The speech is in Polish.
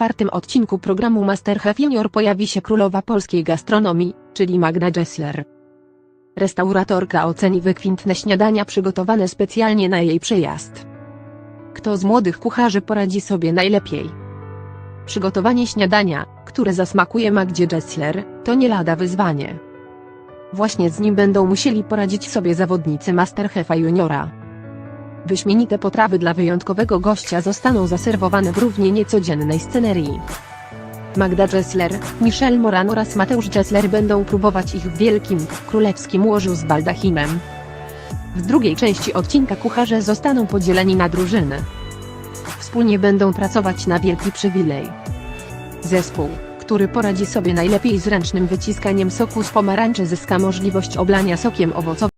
czwartym odcinku programu Masterchef Junior pojawi się królowa polskiej gastronomii, czyli Magda Gessler. Restauratorka oceni wykwintne śniadania przygotowane specjalnie na jej przyjazd. Kto z młodych kucharzy poradzi sobie najlepiej? Przygotowanie śniadania, które zasmakuje Magdzie Gessler, to nie lada wyzwanie. Właśnie z nim będą musieli poradzić sobie zawodnicy Masterchefa Juniora. Wyśmienite potrawy dla wyjątkowego gościa zostaną zaserwowane w równie niecodziennej scenerii. Magda Gessler, Michelle Moran oraz Mateusz Gessler będą próbować ich w wielkim, królewskim łożu z baldachimem. W drugiej części odcinka kucharze zostaną podzieleni na drużyny. Wspólnie będą pracować na wielki przywilej. Zespół, który poradzi sobie najlepiej z ręcznym wyciskaniem soku z pomarańczy zyska możliwość oblania sokiem owocowym